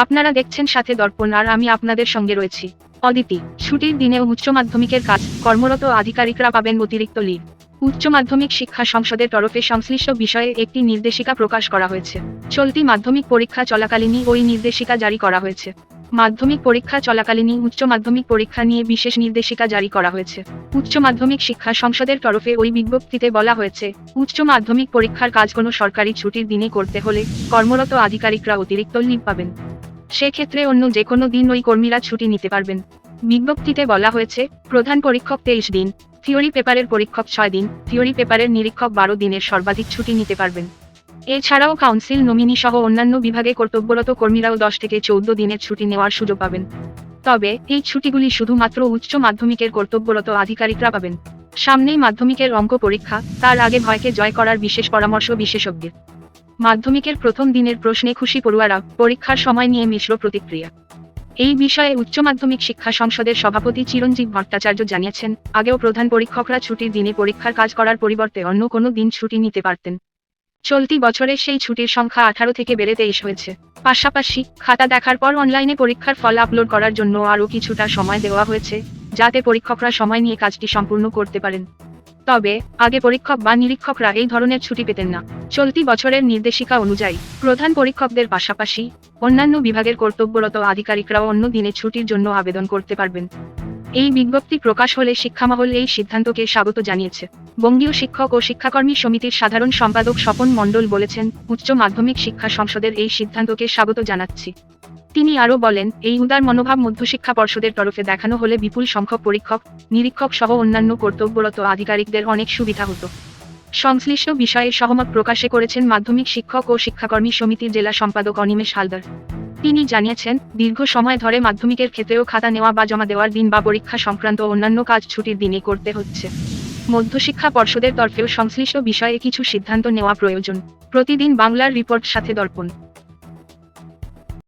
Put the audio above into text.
আপনারা দেখছেন সাথে দর্পণ, আর আমি আপনাদের সঙ্গে রয়েছি। অদিতি, ছুটির দিনেও উচ্চ মাধ্যমিকের কাজ, কর্মরত আধিকারিকরা পাবেন অতিরিক্ত লিভ উচ্চ মাধ্যমিক শিক্ষা সংসদের তরফে সংশ্লিষ্ট বিষয়ে একটি নির্দেশিকা প্রকাশ করা হয়েছে। চলতি মাধ্যমিক পরীক্ষা চলাকালীনই ওই নির্দেশিকা জারি করা হয়েছে। মাধ্যমিক পরীক্ষা চলাকালীনই উচ্চ মাধ্যমিক পরীক্ষা নিয়ে বিশেষ নির্দেশিকা জারি করা হয়েছে। উচ্চ মাধ্যমিক শিক্ষা সংসদের তরফে ওই বিজ্ঞপ্তিতে বলা হয়েছে, উচ্চ মাধ্যমিক পরীক্ষার কাজ কোনো সরকারি ছুটির দিনে করতে হলে কর্মরত আধিকারিকরা অতিরিক্ত লিভ পাবেন। সেক্ষেত্রে অন্য যে কোনো দিন ওই কর্মীরা ছুটি নিতে পারবেন। বিজ্ঞপ্তিতে বলা হয়েছে, প্রধান পরীক্ষক তেইশ দিন, থিওরি পেপারের পরীক্ষক ছয় দিন, থিওরি পেপারের নিরীক্ষক বারো দিনের সর্বাধিক ছুটি নিতে পারবেন। এছাড়াও কাউন্সিল নমিনি সহ অন্যান্য বিভাগে কর্তব্যরত কর্মীরাও দশ থেকে চৌদ্দ দিনের ছুটি নেওয়ার সুযোগ পাবেন। তবে, এই ছুটিগুলি শুধুমাত্র উচ্চ মাধ্যমিকের কর্তব্যরত আধিকারিকরা পাবেন। সামনেই মাধ্যমিকের অঙ্ক পরীক্ষা, তার আগে ভয়কে জয় করার বিশেষ পরামর্শ বিশেষজ্ঞের। মাধ্যমিকের প্রথম দিনের প্রশ্নে খুশি পড়ুয়ারা পরীক্ষার সময় নিয়ে মিশ্র প্রতিক্রিয়া। এই বিষয়ে উচ্চ মাধ্যমিক শিক্ষা সংসদের সভাপতি চিরঞ্জীব ভট্টাচার্য জানিয়েছেন, আগেও প্রধান পরীক্ষকরা ছুটির দিনে পরীক্ষার কাজ করার পরিবর্তে অন্য কোনো দিন ছুটি নিতে পারতেন। চলতি বছরের সেই ছুটির সংখ্যা আঠারো থেকে বেড়ে তেইশ হয়েছে। পাশাপাশি খাতা দেখার পর অনলাইনে পরীক্ষার ফল আপলোড করার জন্য আরও কিছুটা সময় দেওয়া হয়েছে, যাতে পরীক্ষকরা সময় নিয়ে কাজটি সম্পূর্ণ করতে পারেন। তবে, আগে পরীক্ষক বা নিরীক্ষকরা এই ধরনের ছুটি পেতেন না। চলতি বছরের নির্দেশিকা অনুযায়ী, প্রধান পরীক্ষকদের পাশাপাশি অন্যান্য বিভাগের কর্তব্যরত আধিকারিকরাও অন্য দিনে ছুটির জন্য আবেদন করতে পারবেন। এই বিজ্ঞপ্তি প্রকাশ হলে শিক্ষামহল এই সিদ্ধান্তকে স্বাগত জানিয়েছে। বঙ্গীয় শিক্ষক ও শিক্ষাকর্মী সমিতির সাধারণ সম্পাদক স্বপন মণ্ডল বলেছেন, উচ্চ মাধ্যমিক শিক্ষা সংসদের এই সিদ্ধান্তকে স্বাগত জানাচ্ছি। তিনি আরও বলেন, এই উদার মনোভাব মধ্যশিক্ষা পর্ষদের তরফে দেখানো হলে বিপুল সংখ্যক পরীক্ষক, নিরীক্ষক সহ অন্যান্য কর্তব্যরত আধিকারিকদের অনেক সুবিধা হতো। সংশ্লিষ্ট বিষয়ে সহমত প্রকাশে করেছেন মাধ্যমিক শিক্ষক ও শিক্ষাকর্মী সমিতির জেলা সম্পাদক অনিমেষ হালদার। তিনি জানিয়েছেন, দীর্ঘ সময় ধরে মাধ্যমিকের ক্ষেত্রেও খাতা নেওয়া বা জমা দেওয়ার দিন বা পরীক্ষা সংক্রান্ত অন্যান্য কাজ ছুটির দিনে করতে হচ্ছে। মধ্যশিক্ষা পর্ষদের তরফেও সংশ্লিষ্ট বিষয়ে কিছু সিদ্ধান্ত নেওয়া প্রয়োজন। প্রতিদিন বাংলার রিপোর্ট সাথে দর্পণ।